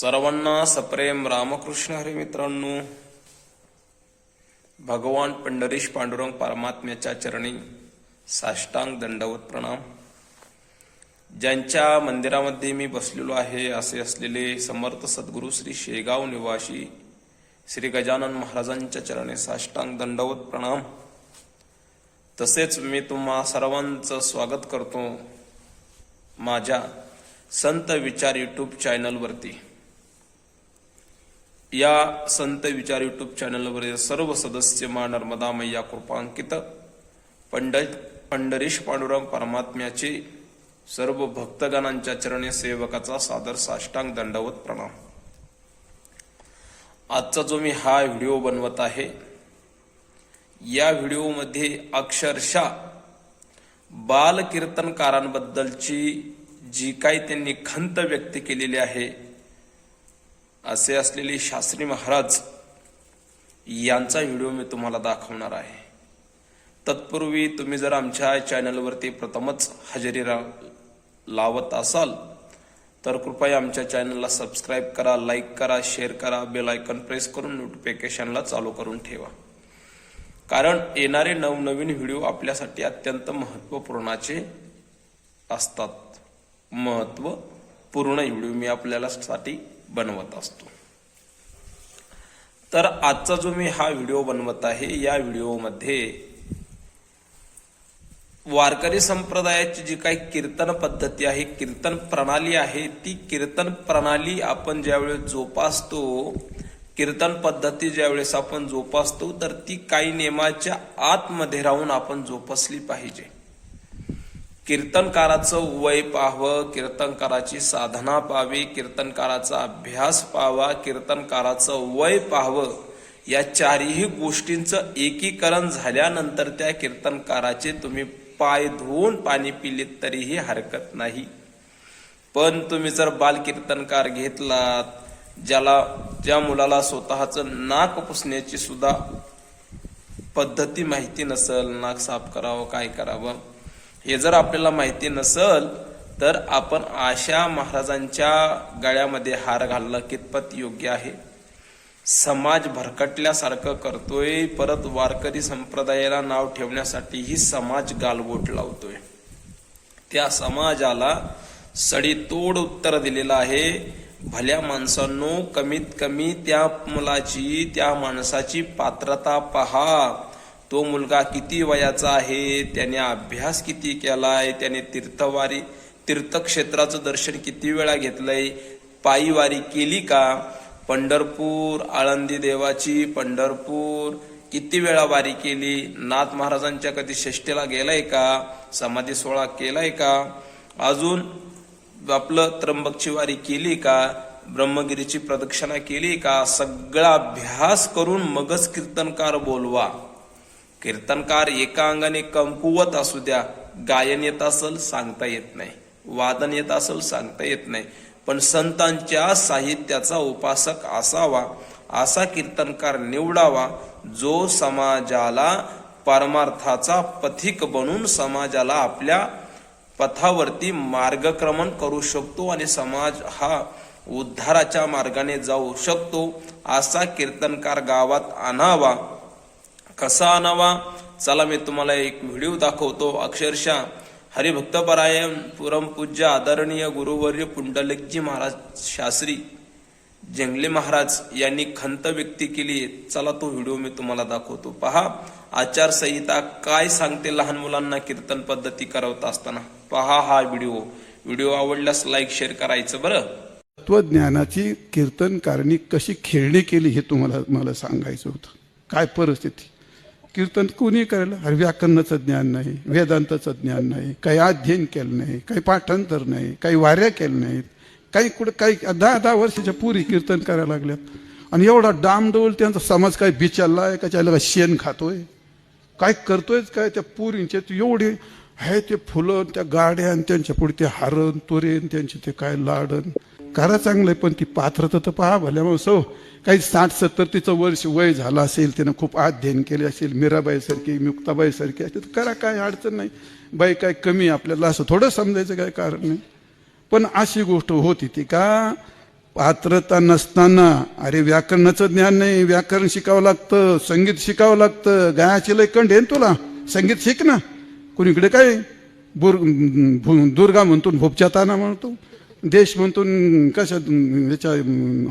सर्वांना सप्रेम रामकृष्ण हरी मित्रांनो. भगवान पंढरीश पांडुरंग परमात्म्याच्या चरणी साष्टांग दंडवत प्रणाम. ज्यांच्या मंदिरामध्ये मी बसलेलो आहे असे असलेले समर्थ सद्गुरू श्री शेगाव निवासी श्री गजानन महाराजांच्या चरणी साष्टांग दंडवत प्रणाम. तसेच मी तुम्हा सर्वांचं स्वागत करतो माझ्या संत विचार यूट्यूब चॅनलवरती या संत विचार युट्यूब चॅनलवरील सर्व सदस्य मा नर्मदा मैया कृपांकित पंड पंढरीश पांडुरंग परमात्म्याचे सर्व भक्तगणांच्या चरणे सेवकाचा सादर साष्टांग दंडवत प्रणाम. आजचा जो मी हा व्हिडिओ बनवत आहे या व्हिडिओमध्ये अक्षरशः बाल कीर्तनकारांबद्दलची जी काही त्यांनी खंत व्यक्त केलेली आहे असे असलेले शास्त्री महाराज यांचा व्हिडिओ मी तुम्हाला दाखवणार आहे. तत्पूर्वी तुम्ही जर आमच्या चॅनलवरती प्रथमच हजेरी रा लावत असाल तर कृपया आमच्या चॅनलला सबस्क्राईब करा लाईक करा शेअर करा बेल आयकॉन प्रेस करून नोटिफिकेशनला चालू करून ठेवा. कारण येणारे नवनवीन व्हिडिओ आपल्यासाठी अत्यंत महत्त्वपूर्णाचे असतात. महत्त्वपूर्ण व्हिडिओ मी आपल्याला साठी बनवत असतो. तर आजचा जो मी हा व्हिडिओ बनवत आहे या व्हिडिओमध्ये वारकरी संप्रदायाची जी काही कीर्तन पद्धती आहे कीर्तन प्रणाली आहे ती कीर्तन प्रणाली आपण ज्यावेळेस जोपासतो कीर्तन पद्धती ज्यावेळेस आपण जोपासतो तर ती काही नियमाच्या आतमध्ये राहून आपण जोपासली पाहिजे. कीर्तनकाराचं वय पाहावं कीर्तनकाराची साधना पाहावी कीर्तनकाराचा अभ्यास पाहावा कीर्तनकाराचं वय पाहावं या चारही गोष्टींचं एकीकरण झाल्यानंतर त्या कीर्तनकाराचे तुम्ही पाय धुवून पाणी पिलेत तरीही हरकत नाही. पण तुम्ही जर बाल कीर्तनकार घेतलात ज्याला ज्या मुलाला स्वतःचं नाक पुसण्याची सुद्धा पद्धती माहिती नसेल नाक साफ करावं काय करावं हे जर आपल्याला माहिती नसल तर आपण आशा महाराजांच्या गळ्यामध्ये हार घालणं कितपत योग्य आहे? समाज भरकटल्यासारखं करतोय परत वारकरी संप्रदायाला नाव ठेवण्यासाठी ही समाज गालबोट लावतोय. त्या समाजाला सडीतोड उत्तर दिलेलं आहे. भल्या माणसांनो कमीत कमी त्या मुलाची त्या माणसाची पात्रता पहा. तो मुलगा किती वयाचा आहे त्याने अभ्यास किती केला आहे त्याने तीर्थवारी तीर्थक्षेत्राचं दर्शन किती वेळा घेतलंय पायीवारी केली का? पंढरपूर आळंदी देवाची पंढरपूर किती वेळा वारी केली? नाथ महाराजांच्या कधी षष्टीला गेलाय का? समाधी सोहळा केलाय का? अजून आपलं त्र्यंबकची वारी केली का? ब्रह्मगिरीची प्रदक्षिणा केली का? सगळा अभ्यास करून मगच कीर्तनकार बोलवा. कीर्तनकार एका अंगाने कमकुवत असू द्या गायन येत असेल सांगता येत नाही वादन येत असेल सांगता येत नाही. पण संतांच्या साहित्याचा उपासक असावा असा कीर्तनकार निवडावा जो समाजाला परमार्थाचा पथिक बनून समाजाला आपल्या पथावरती मार्गक्रमण करू शकतो आणि समाज हा उद्धाराच्या मार्गाने जाऊ शकतो असा कीर्तनकार गावात आणावा. कसा आणावा? चला मी तुम्हाला एक व्हिडिओ दाखवतो. अक्षरशः हरिभक्तपरायण पूज्य आदरणीय गुरुवर्य पुंडलिकजी महाराज शास्त्री जंगले महाराज यांनी खंत व्यक्ती केली. चला तो व्हिडिओ मी तुम्हाला दाखवतो. पहा आचारसंहिता काय सांगते लहान मुलांना कीर्तन पद्धती करवत असताना. पहा हा व्हिडिओ. व्हिडिओ आवडल्यास लाईक शेअर करायचं बरं. तत्वज्ञानाची कीर्तनकारणी कशी खेळणी केली हे तुम्हाला मला सांगायचं होतं. काय परिस्थिती? कीर्तन कोणी करायला. अरे व्याकरणाचं ज्ञान नाही वेदांताचं ज्ञान नाही काही अध्ययन केलं नाही काही पाठांतर नाही काही वाऱ्या केल्या नाहीत काही कुठं काही दहा दहा वर्षाच्या पुरी कीर्तन करायला लागल्यात. आणि एवढा डामडोल त्यांचा समाज काय बिचारला आहे का त्याला शेण खातोय? काय करतोय काय त्या पुरींचे? एवढे आहे ते फुलं त्या गाड्या आणि त्यांच्या पुढे ते हारण तोरेन त्यांचे ते काय लाडन करा चांगलं पण ती पात्रता तर पहा भल्या सो हो. काही साठ सत्तर तिचं वर्ष वय झालं असेल तिनं खूप अध्ययन केले असेल मीराबाई सारखी मुक्ताबाई सारखी असेल तर करा काय अडचण नाही. बाई काय कमी आपल्याला असं थोडं समजायचं काय कारण नाही. पण अशी गोष्ट होती ती का पात्रता नसताना अरे व्याकरणाचं ज्ञान नाही व्याकरण शिकावं लागतं संगीत शिकावं लागतं गायाचे लय कंड आहे तुला संगीत शिक ना. कुणीकडे काय बुर भु- दुर्गा म्हणतो भोपच्या ताना म्हणतो. देश म्हणतो कशा याच्या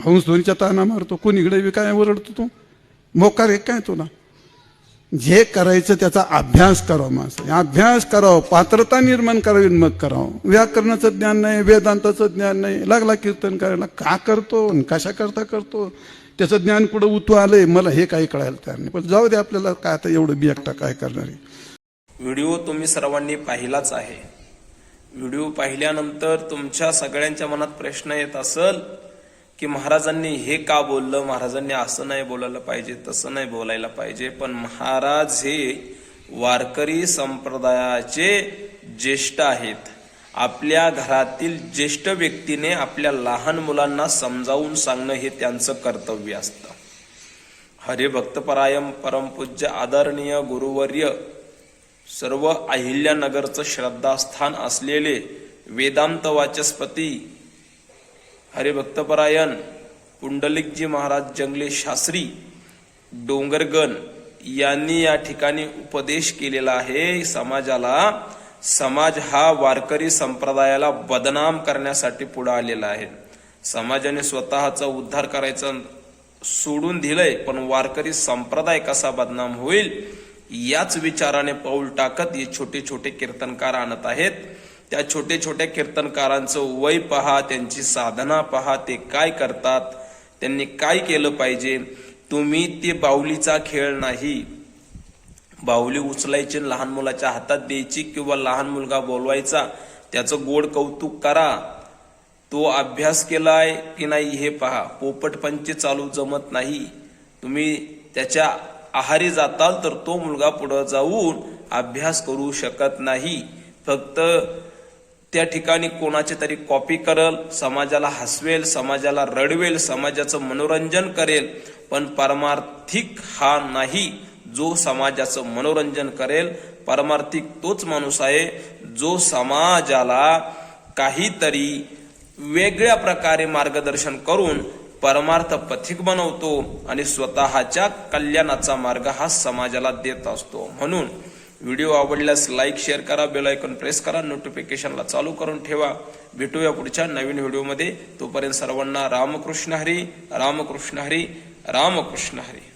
हंसध्वनीच्या ताना मारतो कुणीकडे बी काय ओरडतो तो? मोकार एक काय तुला जे करायचं त्याचा अभ्यास करावा माणसं. अभ्यास करावं पात्रता निर्माण करावी मग करावं. व्याकरणाचं ज्ञान नाही वेदांताचं ज्ञान नाही लागला कीर्तन करायला. का करतो? आणि कशा करता करतो? त्याचं ज्ञान कुठं उतू आलंय? मला हे काही कळायला तयार नाही. पण जाऊ दे आपल्याला काय आता एवढं बी एकटा काय करणार आहे? व्हिडिओ तुम्ही सर्वांनी पाहिलाच आहे. व्हिडिओ पाहिल्यानंतर तुमच्या सगळ्यांच्या मनात प्रश्न येत असल की महाराजांनी हे का बोललं? महाराजांनी असं नाही बोलायला पाहिजे तसं नाही बोलायला पाहिजे. पण महाराज हे वारकरी संप्रदायाचे ज्येष्ठ आहेत. आपल्या घरातील ज्येष्ठ व्यक्तीने आपल्या लहान मुलांना समजावून सांगणं हे त्यांचं कर्तव्य असतं. हरिभक्तपरायम परमपूज्य आदरणीय गुरुवर्य सर्व अहिल्यानगरचं श्रद्धास्थान असलेले वेदांत वाचस्पती हरिभक्तपरायण पुंडलिकजी महाराज जंगले शास्त्री डोंगरगण यांनी या ठिकाणी उपदेश केलेला आहे. समाजाला समाज हा वारकरी संप्रदायाला बदनाम करण्यासाठी पुढे आलेला आहे. समाजाने स्वतःचा उद्धार करायचा सोडून दिलंय पण वारकरी संप्रदाय कसा बदनाम होईल? याच विचाराने पाऊल टाकत हे छोटे छोटे कीर्तनकार आणत आहेत. त्या छोटे छोट्या कीर्तनकारांचं वय पहा त्यांची साधना पहा ते काय करतात त्यांनी काय केलं पाहिजे? तुम्ही ते बाहुलीचा खेळ नाही. बाहुली उचलायची आणि लहान मुलाच्या हातात द्यायची किंवा लहान मुलगा बोलवायचा त्याचं गोड कौतुक करा. तो अभ्यास केलाय की नाही हे पहा. पोपटपंच चालू जमत नाही. तुम्ही त्याच्या आहारी जाताल तर तो मुलगा पुढं जाऊन अभ्यास करू शकत नाही. फक्त त्या ठिकाणी कोणाची तरी कॉपी करल समाजाला हसवेल समाजाला रडवेल समाजाचं मनोरंजन करेल पण परमार्थिक हा नाही. जो समाजाचं मनोरंजन करेल परमार्थिक तोच माणूस आहे जो समाजाला काहीतरी वेगळ्या प्रकारे मार्गदर्शन करून परमार्थ पथिक बनवतो आणि स्वतःच्या कल्याणाचा मार्ग हा समाजाला देत असतो. म्हणून व्हिडिओ आवडल्यास लाईक शेअर करा बेल आयकॉन प्रेस करा नोटिफिकेशनला चालू करून ठेवा. भेटूया पुढच्या नवीन व्हिडिओमध्ये. तोपर्यंत सर्वांना रामकृष्ण हरी रामकृष्ण हरी रामकृष्ण हरी.